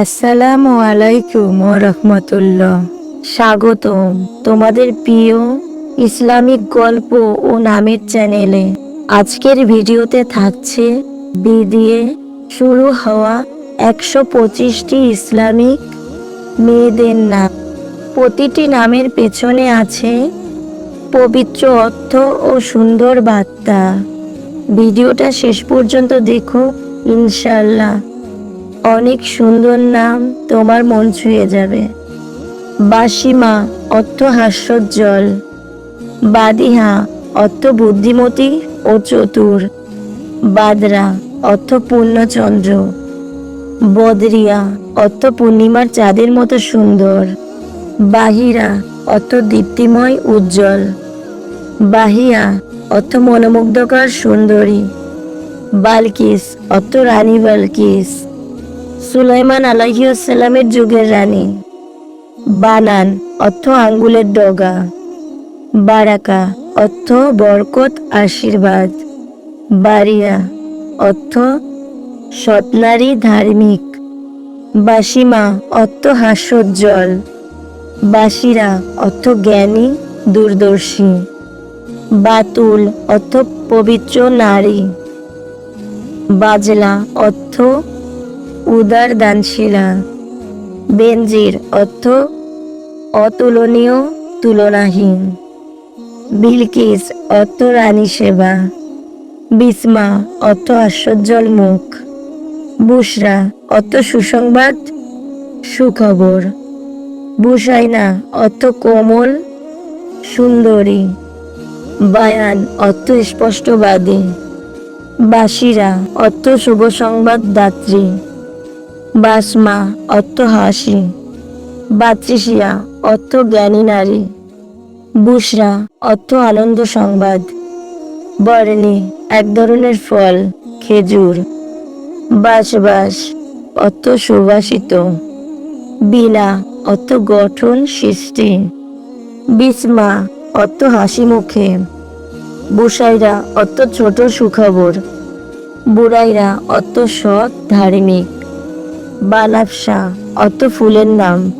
আসসালামু আলাইকুম রহমতুল্লাহ। স্বাগতম তোমাদের প্রিয় ইসলামিক গল্প ও নামের চ্যানেলে। আজকের ভিডিওতে থাকছে বি দিয়ে শুরু হওয়া একশো পঁচিশটি ইসলামিক মেয়েদের নাম। প্রতিটি নামের পেছনে আছে পবিত্র অর্থ ও সুন্দর বার্তা। ভিডিওটা শেষ পর্যন্ত দেখো ইনশাল্লাহ অনেক সুন্দর নাম তোমার মন ছুঁয়ে যাবে। বাসিমা, অর্থ হাস্যোজ্জ্বল বাদিহা, অর্থ বুদ্ধিমতী ও চতুর। বাদরা, অর্থ পূর্ণচন্দ্র। বদরিয়া, অর্থ পূর্ণিমার চাঁদের মতো সুন্দর। বাহিরা, অর্থ দীপ্তিময় উজ্জ্বল। বাহিয়া, অর্থ মনোমুগ্ধকর সুন্দরী। বালকিস, অর্থ রানী বালকিস। সুলাইমান আলাইসাল্লামের যুগের রানী। বানান অর্থ আঙ্গুলের ডগা। বারাকা অর্থ বরকত, আশীর্বাদ। বারিয়া অর্থ সৎনারী, ধার্মিক। বাসিমা অর্থ হাস্যোজ্জ্বল। বাসিরা অর্থ জ্ঞানী, দূরদর্শী। বাতুল অর্থ পবিত্র নারী। বাজলা অর্থ উদার দানশীলা। বেনজির অর্থ অতুলনীয় তুলনাহীন। বিলকিস অর্থ রানী সেবা। বিসমা অর্থ আশ্চর্যল মুখ। বুসরা অর্থ সুসংবাদ, সুখবর। বুসাইনা অর্থ কোমল, সুন্দরী। বায়ান অর্থ স্পষ্টবাদী। বাসিরা অর্থ শুভ সংবাদ দাত্রী। বাসমা, অর্থ হাসি। বাত্রিসিয়া অর্থ জ্ঞানী নারী। বুসরা, অর্থ আনন্দ সংবাদ। বর্ণি এক ধরনের ফল, খেজুর। বাসবাস, অর্থ সুবাসিত। বিনা অর্থ গঠন সৃষ্টি। বিসমা, অর্থ হাসি মুখে। বুসাইরা, অর্থ ছোট সুখবর। বুড়াইরা অর্থ সৎ ধার্মিক। বানাফসা অর্থ ফুলের নাম।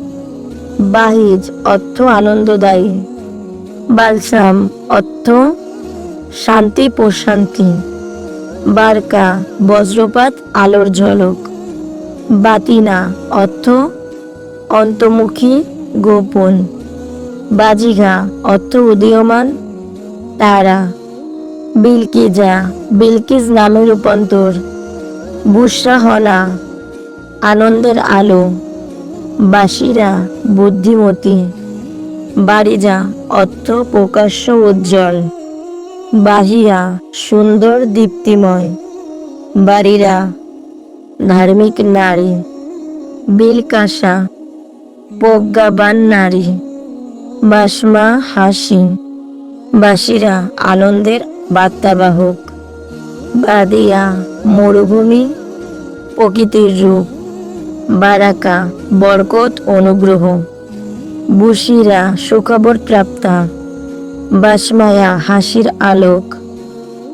বাহিজ, অর্থ আনন্দদায়ী। বালসাম, অর্থ শান্তি প্রশান্তি। বারকা, বজ্রপাত, আলোর ঝলক। বাতিনা, অর্থ অন্তর্মুখী, গোপন। বাজিঘা অর্থ উদীয়মান। তারা, বিলকিজা, বিলকিজ নামে রূপান্তর। বুসরা হনা আনন্দের আলো। বাসিরা বুদ্ধিমতী। বাড়িজা অর্থ প্রকাশ্য উজ্জ্বল। বাহিয়া সুন্দর দীপ্তিময়। বাড়িরা ধার্মিক নারী। বিলকাশা, প্রজ্ঞাবান নারী। বাসমা হাসি। বাসিরা আনন্দের বার্তাবাহক। বাদিয়া মরুভূমি প্রকৃতির রূপ। বারাকা, বরকত, অনুগ্রহ। বুসিরা সুখবর প্রাপ্তা। বাসমায়া, হাসির আলোক।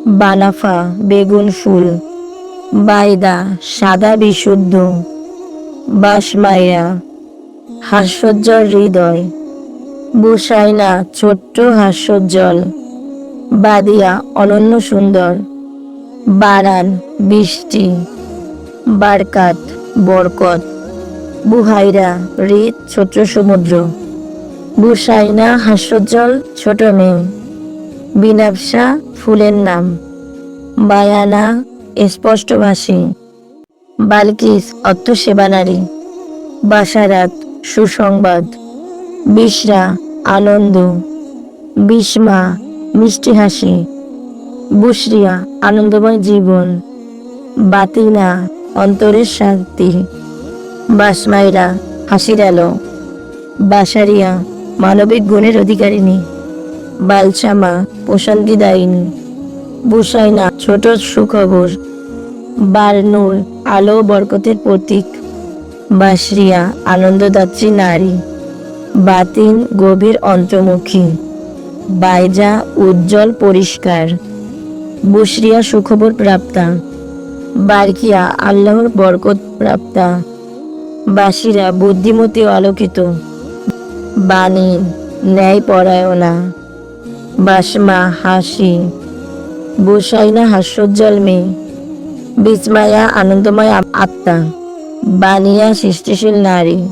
বানাফা, বেগুন ফুল। বাইদা, সাদা বিশুদ্ধ। বাসমায়া, হাস্যজ্জ্বল হৃদয়। বুসাইনা, ছোট্ট হাস্যজ্জ্বল। বাদিয়া, অনন্য সুন্দর। বারান, বৃষ্টি। বারকাত। বরকত। বুহাইরা, হৃদ, ছোট সমুদ্র। বুসাইনা, হাস্যোজ্জ্বল, ছোট মেয়ে। বিনাবসা, ফুলের নাম। বায়ানা, স্পষ্টভাষী। বালকিস, অর্থ সেবা নারী। বাসারাত, সুসংবাদ। বিশরা, আনন্দ। বিস্মা, মিষ্টি হাসি। বুসরিয়া আনন্দময় জীবন। বাতিনা অন্তরের শান্তি। বাসমাইরা হাসির আলো বাসারিয়া মানবিক গুণের অধিকারিণী। বালচামা প্রশান্তিদায়িনী বুসাইনা ছোট সুখবর। বারনুর আলো বরকতের প্রতীক। বাসরিয়া আনন্দদাত্রী নারী। বাতিন গভীর অন্তর্মুখী। বাইজা উজ্জ্বল পরিষ্কার। বুসরিয়া সুখবর প্রাপ্তা। বারকিয়া আল্লাহর বরকত প্রাপ্তা বাসিরা বুদ্ধিমতী আলোকিত। বাণী ন্যায় পরায়ণা বাসমা হাসি। বুসাইনা হাস্যোজ্জ্বল মেয়ে। বিস্মায়া আনন্দময় আত্মা। বানিয়া সৃষ্টিশীল নারী।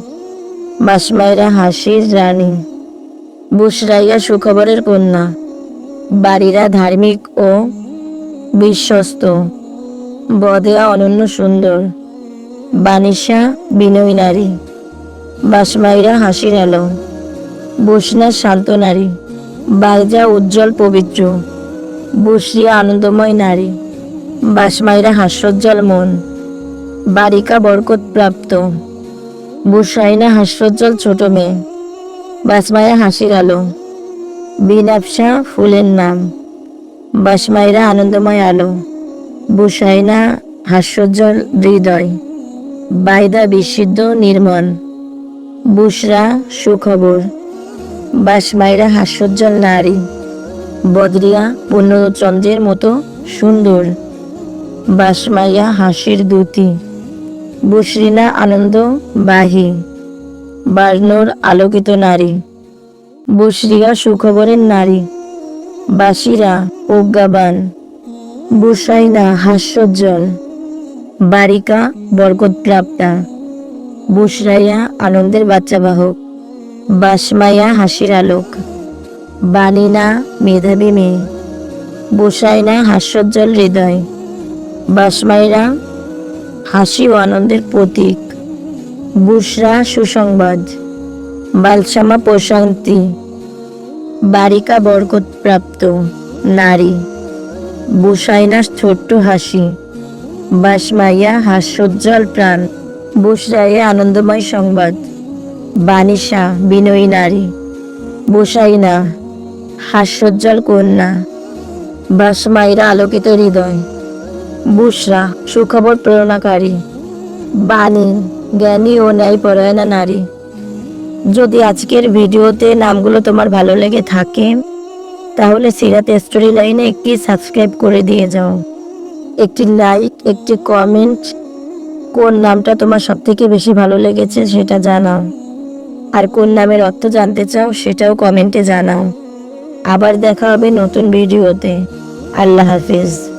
বাসমাইরা হাসির রানী। বুসরাইয়া সুখবরের কন্যা। বাড়িরা ধার্মিক ও বিশ্বস্ত। বদেয়া অনন্য সুন্দর। বানিশা বিনয়ী নারী। বাসমাইরা হাসির আলো বসনা শান্ত নারী। বাইজা উজ্জ্বল পবিত্র। বসরিয়া আনন্দময় নারী। বাসমাইরা হাস্যোজ্জ্বল মন। বারিকা বরকত প্রাপ্ত। বুসাইনা হাস্যোজ্জ্বল ছোট মেয়ে। বাসমায়া হাসির আলো। বিনাপসা ফুলের নাম। বাসমাইরা আনন্দময় আলো। বুসাইনা হাস্যজ্জ্বল হৃদয়। বাইদা বিশুদ্ধ নির্মল। বুসরা সুখবর। বাসমাইরা হাস্যজ্জ্বল নারী। বদরিয়া পূর্ণচন্দ্রের মতো সুন্দর। বাসমাইয়া হাসির দূতি বুসরিনা আনন্দ বাহী বার্নোর আলোকিত নারী। বুসরিয়া সুখবরের নারী। বাসিরা প্রজ্ঞাবান বুসাইনা হাস্যোজ্জ্বল। বারিকা বরকত প্রাপ্তা বুসরাইয়া আনন্দের বাচ্চা বাহক বাসমাইয়া হাসির আলোক। বালিনা মেধাবী মেয়ে। বুসাইনা হাস্যোজ্জ্বল হৃদয়। বাসমাইরা হাসি ও আনন্দের প্রতীক। বুসরা সুসংবাদ। বালসামা প্রশান্তি। বারিকা বরকত প্রাপ্ত নারী। বুসাইনার ছোট্ট হাসি। বাসমাইয়া হাস্যোজ্জ্বল প্রাণ বুসরাইয়া আনন্দময় সংবাদ। বানিশা, বিনয়ী নারী। বুসাইনা, হাস্যোজ্জ্বল কন্যা। বাসমাইরা আলোকিত হৃদয়। বুসরা, সুখবর প্রেরণাকারী। বাণী, জ্ঞানী ও ন্যায়পরায়ণা নারী। যদি আজকের ভিডিওতে নামগুলো তোমার ভালো লেগে থাকে তাহলে সিরাত স্টোরি লাইনে একটি সাবস্ক্রাইব করে দিয়ে যাও। একটি লাইক, একটি কমেন্ট, কোন নামটা তোমার সব থেকে বেশি ভালো লেগেছে সেটা জানাও। আর কোন নামের অর্থ জানতে চাও সেটাও কমেন্টে জানাও। আবার দেখা হবে নতুন ভিডিওতে। আল্লাহ হাফিজ।